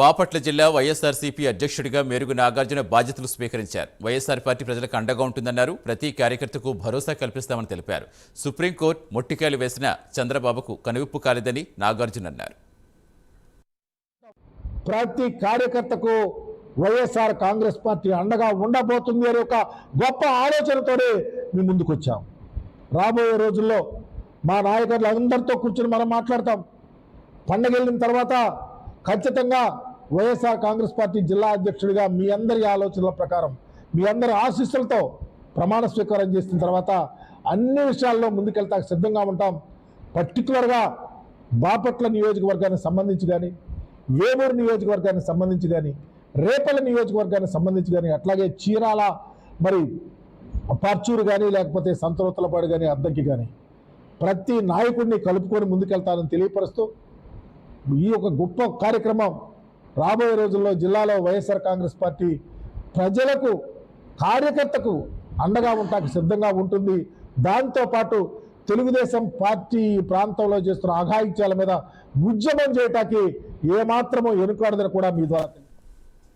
బాపట్ల జిల్లా వైఎస్ఆర్సీపీ అధ్యక్షుడిగా మేరుగు నాగార్జున బాధ్యతలు స్వీకరించారు. వైఎస్ఆర్ పార్టీ ప్రజలకు అండగా ఉంటుందన్నారు. ప్రతి కార్యకర్తకు భరోసా కల్పిస్తామని తెలిపారు. సుప్రీంకోర్టు మొట్టికాయలు వేసిన చంద్రబాబుకు కనువిప్పు కాలేదని నాగార్జున అన్నారు. ప్రతి కార్యకర్తకు వైఎస్ఆర్ కాంగ్రెస్ పార్టీ అండగా ఉండబోతుంది అనే ఒక గొప్ప ఆలోచనతోనే మేము ముందుకొచ్చాం. రాబోయే రోజుల్లో మా నాయకులు అందరితో కూర్చొని మనం మాట్లాడతాం. పండగ వెళ్ళిన తర్వాత ఖచ్చితంగా వైఎస్ఆర్ కాంగ్రెస్ పార్టీ జిల్లా అధ్యక్షుడిగా మీ అందరి ఆలోచనల ప్రకారం మీ అందరి ఆశీస్సులతో ప్రమాణ స్వీకారం చేసిన తర్వాత అన్ని విషయాల్లో ముందుకెళ్తా సిద్ధంగా ఉంటాం. పర్టికులర్గా బాపట్ల నియోజకవర్గానికి సంబంధించి కానీ వేమూరు నియోజకవర్గానికి సంబంధించి కానీ రేపల నియోజకవర్గానికి సంబంధించి కానీ అట్లాగే చీరాల మరి పర్చూరు కానీ లేకపోతే సంతనూతలపాడు కానీ అద్దంకి కానీ ప్రతి నాయకుడిని కలుపుకొని ముందుకెళ్తానని తెలియపరుస్తూ ఈ యొక్క గొప్ప కార్యక్రమం రాబోయే రోజుల్లో జిల్లాలో వైఎస్ఆర్ కాంగ్రెస్ పార్టీ ప్రజలకు కార్యకర్తకు అండగా ఉంటాకు సిద్ధంగా ఉంటుంది. దాంతోపాటు తెలుగుదేశం పార్టీ ఈ ప్రాంతంలో చేస్తున్న అఘాయిత్యాల మీద ఉద్యమం చేయటానికి ఏమాత్రమో వెనుకాడదని కూడా మీ ద్వారా